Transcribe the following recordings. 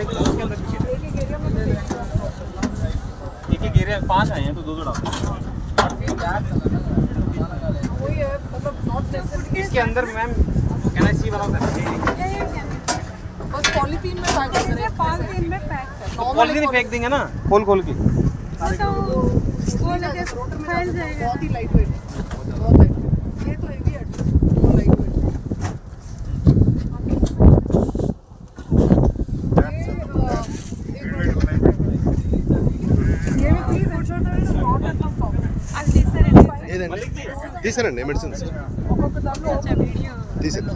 एक एक एरिया पाँच आए हैं तो दो दो डाल इसके अंदर ma'am can I see one बस पॉलीथीन में पैक कर रहे हैं। पॉलीथीन में पैक कर पॉलिथीन फेंक देंगे ना। खोल खोल के। तो वो लगे फैल जाएगा। बहुत ही लाइट वेट తీసారండి మెడిసిన్స్ తీసారు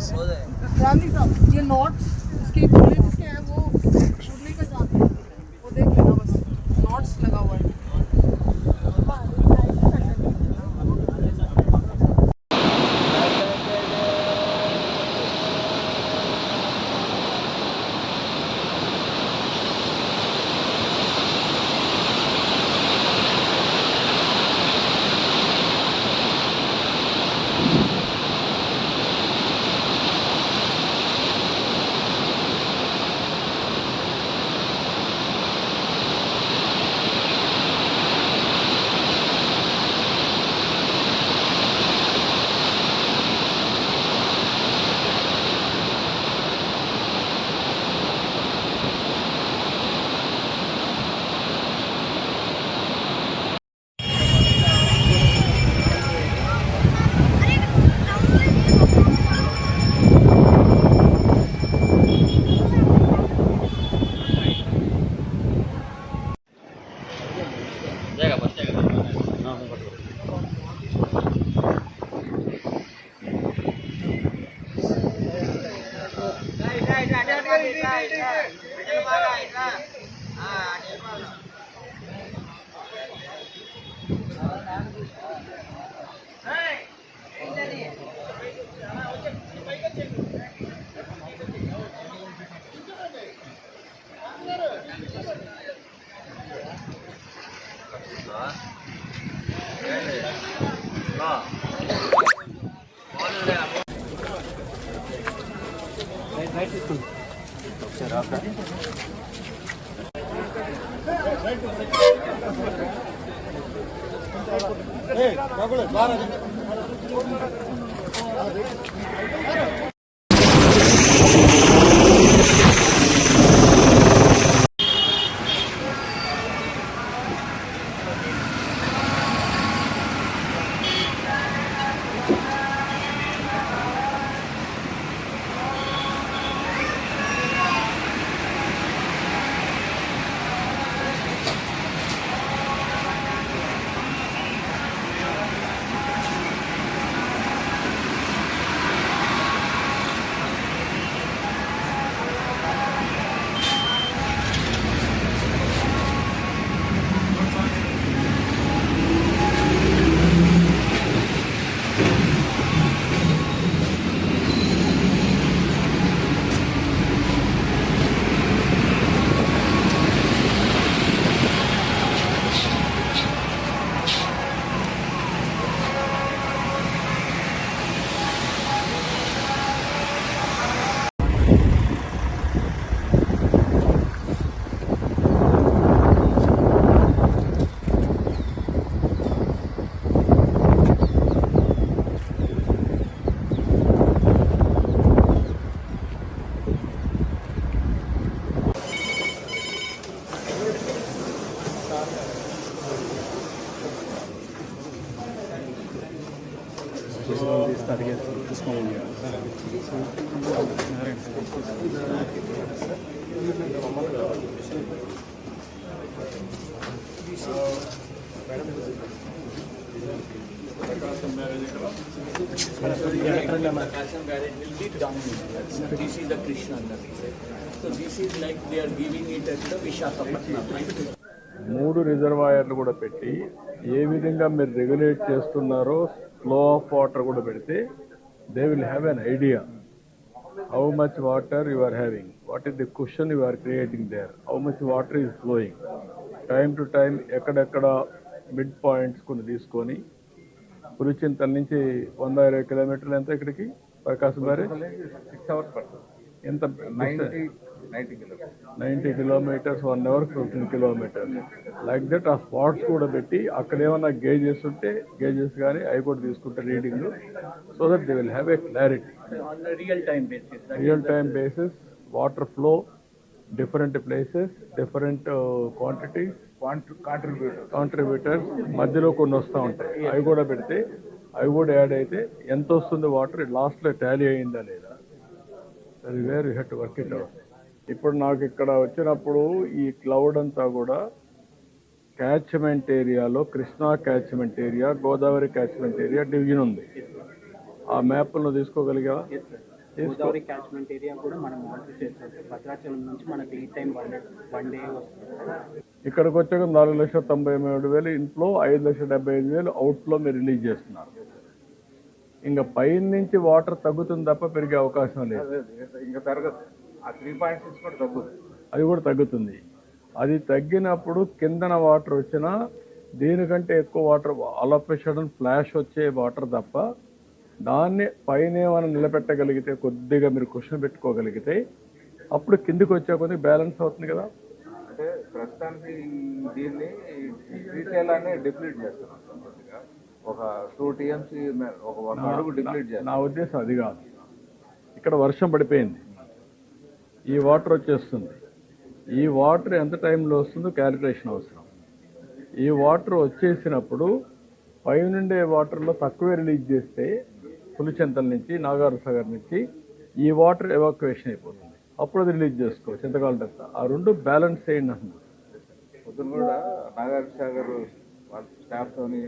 জায়গা বসে জায়গা না Hey, Prakasam barrage will be down. This is the Krishna Navi. So this is like they are giving it the Vishakhapatnam. right? మూడు రిజర్వాయర్లు కూడా పెట్టి ఏ విధంగా మీరు రెగ్యులేట్ చేస్తున్నారో ఫ్లో ఆఫ్ వాటర్ కూడా పెడితే they will have an idea how much water you are having what is the question you are creating there how much water is flowing time to time ఎక్కడెక్కడ mid points కొన్ని తీసుకొని పులిచింతల నుంచి వంద ఇరవై కిలోమీటర్లు ఎంత ఇక్కడికి? ప్రకాశం బ్యారేజ్ సిక్స్ అవర్స్ పడుతుంది. ఎంత ninety kilometres. One hour fifteen kilometres. Like that ఆ స్పాట్స్ కూడా పెట్టి అక్కడ ఏమైనా గేజెస్ ఉంటే గేజెస్ కానీ అవి కూడా తీసుకుంటే reading. So that they will have a clarity basis. That real time basis water flow different places different quantities contributor contributors మధ్యలో కొన్ని వస్తూ ఉంటాయి. అవి కూడా పెడితే అవి కూడా యాడ్ అయితే ఎంత వస్తుంది వాటర్ లాస్ట్లో టాలీ అయిందా లేదా? అది వేరు హెట్ వర్క్ ఇట్ అవుట్ ఇప్పుడు నాకు ఇక్కడ వచ్చినప్పుడు ఈ క్లౌడ్ అంతా కూడా క్యాచ్మెంట్ ఏరియాలో Krishna catchment area Godavari catchment area division ఉంది. ఆ మ్యాప్ను తీసుకోగలిగా గోదావరి క్యాచ్మెంట్ ఏరియా కూడా మనం భద్రాచలం నుంచి మనకి ఈ టైం వన్ డే వస్తుంది. ఇక్కడికి వచ్చాక నాలుగు లక్షల తొంభై మూడు వేలు ఇంట్లో ఐదు లక్షల డెబ్బై ఐదు వేలు అవుట్లో మీరు రిలీజ్ చేస్తున్నారు. ఇంకా పైన నుంచి వాటర్ తగ్గుతుంది తప్ప పెరిగే అవకాశం లేదు. ఇంకా పెరగదు. తగ్గుతుంది. అది కూడా తగ్గుతుంది. అది తగ్గినప్పుడు కిందన వాటర్ వచ్చినా దీనికంటే ఎక్కువ వాటర్ అలపేషన్ ఫ్లాష్ వచ్చే వాటర్ తప్ప దాన్ని పైన ఏమైనా నిలబెట్టగలిగితే కొద్దిగా మీరు క్వశ్చన్ పెట్టుకోగలిగితే అప్పుడు కిందికి వచ్చే కొద్దిగా బ్యాలెన్స్ అవుతుంది కదా. అంటే ప్రస్తుతానికి దీన్ని శ్రీశైలాన్ని డిప్లీట్ చేస్తున్నాం ఒక టూ టీఎంసీ ఒక వన్ అడుగు డిప్లీట్ చేస్తాం నా ఉద్దేశం అది కాదు. ఇక్కడ వర్షం పడిపోయింది. ఈ వాటర్ వచ్చేస్తుంది. ఈ వాటర్ ఎంత టైంలో వస్తుందో క్యాలిక్యులేషన్ అవసరం. ఈ వాటర్ వచ్చేసినప్పుడు పైనుండే వాటర్లో తక్కువే రిలీజ్ చేస్తే పులిచెంతల నుంచి నాగార్ సాగర్ నుంచి ఈ వాటర్ ఎవాక్యుయేషన్ అయిపోతుంది. అప్పుడు అది రిలీజ్ చేసుకోవచ్చు ఎంతకాలం తర్వాత ఆ రెండు బ్యాలెన్స్ చేయండి అంటున్నాను పొద్దున కూడా నాగార్జున సాగర్ వాళ్ళ స్టాఫ్ తోని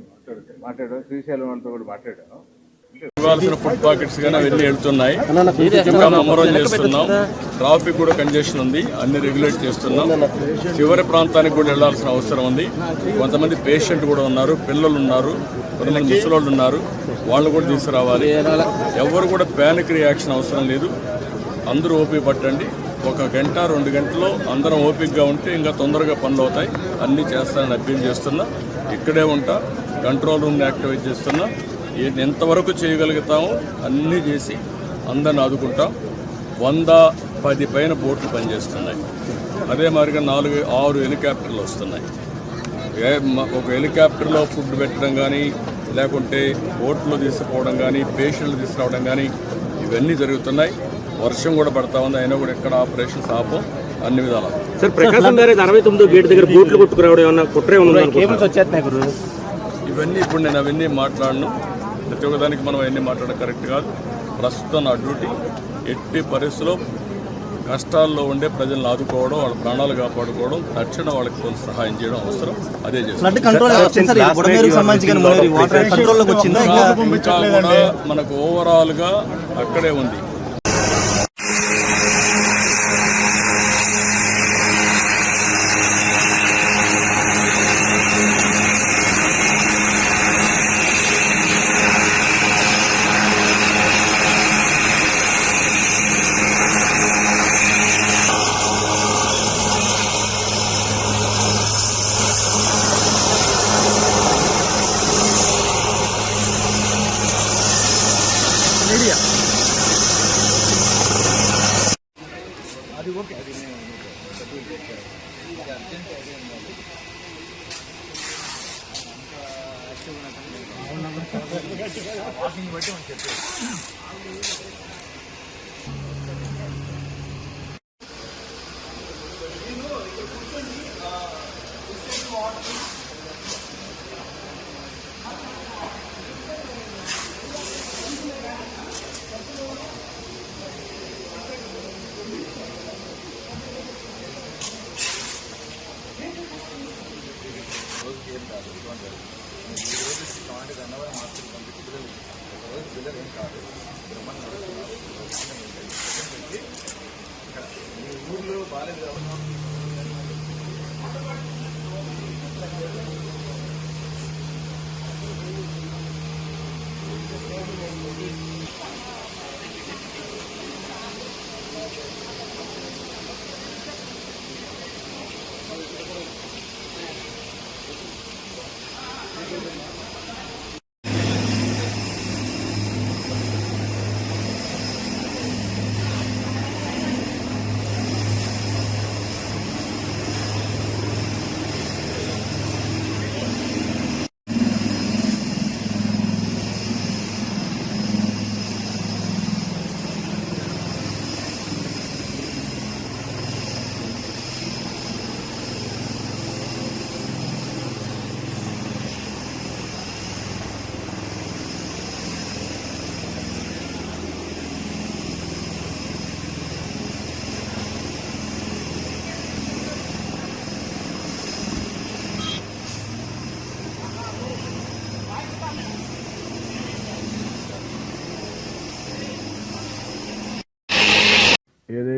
మాట్లాడాం శ్రీశైలం వాళ్ళతో కూడా మాట్లాడాను. ఇవ్వాల్సిన ఫుడ్ పాకెట్స్ కానీ అవన్నీ వెళ్తున్నాయి. ఇంకా మమ్మరం చేస్తున్నాం. ట్రాఫిక్ కూడా కంజెషన్ ఉంది. అన్ని రెగ్యులేట్ చేస్తున్నాం. చివరి ప్రాంతానికి కూడా వెళ్ళాల్సిన అవసరం ఉంది. కొంతమంది పేషెంట్ కూడా ఉన్నారు పిల్లలు ఉన్నారు కొంతమంది ముసలోళ్ళు ఉన్నారు. వాళ్ళు కూడా తీసుకురావాలి. ఎవరు కూడా ప్యానిక్ రియాక్షన్ అవసరం లేదు. అందరూ ఓపిక పట్టండి. ఒక గంట రెండు గంటలో అందరం ఓపికగా ఉంటే ఇంకా తొందరగా పనులు అవుతాయి అన్నీ చేస్తానని అభ్యర్థన చేస్తున్నా. ఇక్కడే ఉంటా. కంట్రోల్ రూమ్ని యాక్టివేట్ చేస్తున్నా. ఎంతవరకు చేయగలుగుతామో అన్నీ చేసి అందరిని ఆదుకుంటాం. వంద పది పైన బోట్లు పనిచేస్తున్నాయి. అదే మాదిరిగా నాలుగు ఆరు హెలికాప్టర్లు వస్తున్నాయి. ఒక హెలికాప్టర్లో ఫుడ్ పెట్టడం కానీ లేకుంటే బోట్లు తీసుకుపోవడం కానీ పేషెంట్లు తీసుకురావడం కానీ ఇవన్నీ జరుగుతున్నాయి. వర్షం కూడా పడతా ఉంది. అయినా కూడా ఎక్కడ ఆపరేషన్స్ ఆపం అన్ని విధాలు. సార్ ప్రకాశం బ్యారేజ్ అరవై తొమ్మిదో గేట్ దగ్గర బూట్లు కొట్టుకురావడం ఏమన్నా కుట్రే ఉందా గురు. ఇవన్నీ ఇప్పుడు నేను అవన్నీ మాట్లాడను. ప్రతి ఒక్కదానికి మనం అవన్నీ మాట్లాడడం కరెక్ట్ కాదు. ప్రస్తుతం నా డ్యూటీ ఎట్టి పరిస్థితుల్లో కష్టాల్లో ఉండే ప్రజలను ఆదుకోవడం వాళ్ళ ప్రాణాలు కాపాడుకోవడం తక్షణ వాళ్ళకి కొంత సహాయం చేయడం అవసరం. అదే చేస్తాం. ఫ్లడ్ కంట్రోల్ వచ్చింది? సార్ வாக்கிங் போயிட்டு செத்து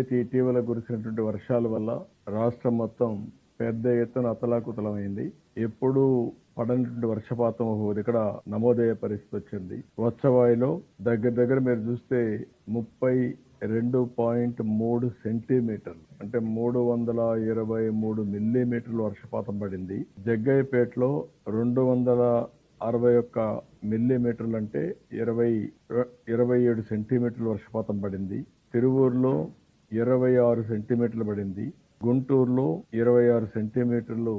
ఏదైతే ఇటీవల కురిసినటువంటి వర్షాల వల్ల రాష్ట్రం మొత్తం పెద్ద ఎత్తున అతలాకుతలమైంది. ఎప్పుడూ పడనటువంటి వర్షపాతం ఇక్కడ నమోదయ్యే పరిస్థితి వచ్చింది. వచ్చవాయిలో దగ్గర దగ్గర మీరు చూస్తే ముప్పై రెండు పాయింట్ మూడు సెంటీమీటర్లు అంటే మూడు వందల ఇరవై మూడు మిల్లీమీటర్లు వర్షపాతం పడింది. జగ్గయ్యపేటలో రెండు వందల అరవై ఒక్క మిల్లీమీటర్లు అంటే ఇరవై ఇరవై ఏడు సెంటీమీటర్లు వర్షపాతం పడింది. తిరువూరులో ఇరవై ఆరు సెంటీమీటర్లు పడింది. గుంటూరులో ఇరవై ఆరు సెంటీమీటర్లు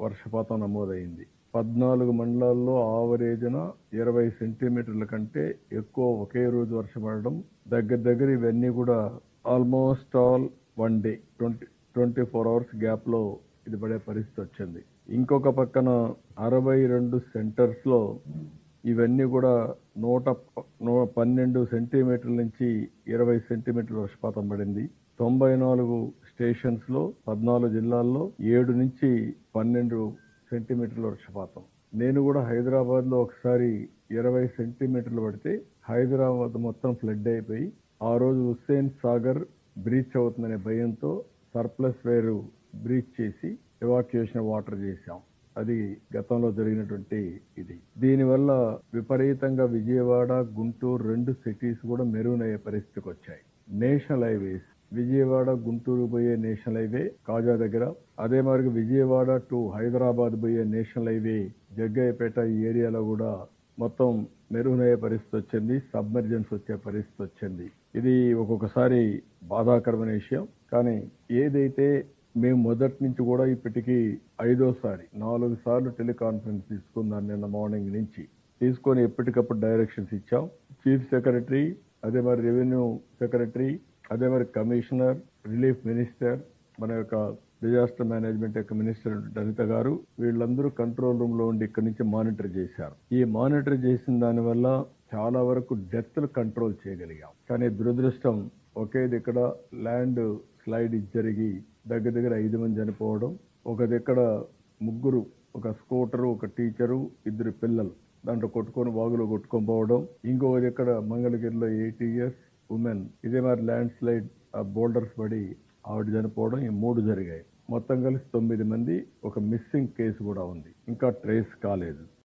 వర్షపాతం నమోదైంది. పద్నాలుగు మండలాల్లో ఆవరేజ్న ఇరవై సెంటీమీటర్ల కంటే ఎక్కువ ఒకే రోజు వర్షం పడడం దగ్గర దగ్గర ఇవన్నీ కూడా almost all one day twenty twenty four hours గ్యాప్లో ఇది పడే పరిస్థితి వచ్చింది. ఇంకొక పక్కన అరవై రెండు సెంటర్స్లో ఇవన్నీ కూడా నూట నూ- పన్నెండు సెంటీమీటర్ల నుంచి ఇరవై సెంటీమీటర్ల వర్షపాతం పడింది. తొంభై నాలుగు స్టేషన్స్లో పద్నాలుగు జిల్లాల్లో ఏడు నుంచి పన్నెండు సెంటీమీటర్ల వర్షపాతం. నేను కూడా హైదరాబాద్లో ఒకసారి ఇరవై సెంటీమీటర్లు పడితే హైదరాబాద్ మొత్తం ఫ్లడ్ అయిపోయి ఆ రోజు హుస్సేన్ సాగర్ బ్రీచ్ అవుతుందనే భయంతో సర్ప్లస్ వేరు బ్రీచ్ చేసి ఎవాక్యుయేషన్ వాటర్ చేశాం. అది గతంలో జరిగినటువంటి ఇది. దీనివల్ల విపరీతంగా విజయవాడ గుంటూరు రెండు సిటీస్ కూడా మెరుగునయ్యే పరిస్థితికి వచ్చాయి. నేషనల్ హైవేస్ విజయవాడ గుంటూరు పోయే నేషనల్ హైవే కాజా దగ్గర అదే మరి విజయవాడ టు హైదరాబాద్ పోయే నేషనల్ హైవే జగ్గయ్యపేట ఈ ఏరియాలో కూడా మొత్తం మెరుగునయ్యే పరిస్థితి వచ్చింది సబ్మర్జెన్స్ వచ్చే పరిస్థితి వచ్చింది. ఇది ఒక్కొక్కసారి బాధాకరమైన విషయం. కానీ ఏదైతే మేము మొదటి నుంచి కూడా ఇప్పటికీ ఐదోసారి నాలుగు సార్లు టెలికాన్ఫరెన్స్ తీసుకుందాం నిన్న మార్నింగ్ నుంచి. తీసుకొని ఎప్పటికప్పుడు డైరెక్షన్స్ ఇచ్చాం. చీఫ్ సెక్రటరీ అదే మరి రెవెన్యూ సెక్రటరీ అదే మరి కమిషనర్ రిలీఫ్ మినిస్టర్ మన యొక్క డిజాస్టర్ మేనేజ్మెంట్ యొక్క మినిస్టర్ లలిత గారు వీళ్ళందరూ కంట్రోల్ రూమ్లో ఉండి ఇక్కడి నుంచి మానిటర్ చేశారు. ఈ మానిటర్ చేసిన దాని వల్ల చాలా వరకు డెత్లు కంట్రోల్ చేయగలిగాం. కానీ దురదృష్టం ఒకే ఇక్కడ ల్యాండ్ స్లైడ్ జరిగి దగ్గర దగ్గర ఐదు మంది చనిపోవడం ఒక దగ్గర ముగ్గురు ఒక స్కూటరు ఒక టీచరు ఇద్దరు పిల్లలు దాంట్లో కొట్టుకొని వాగులో కొట్టుకొని పోవడం ఇంకో దగ్గర మంగళగిరిలో ఎయిటీ ఇయర్స్ ఉమెన్ ఇదే మరి ల్యాండ్ స్లైడ్ ఆ బోల్డర్స్ పడి ఆవిడ చనిపోవడం ఈ మూడు జరిగాయి. మొత్తం కలిసి తొమ్మిది మంది ఒక మిస్సింగ్ కేసు కూడా ఉంది. ఇంకా ట్రేస్ కాలేదు.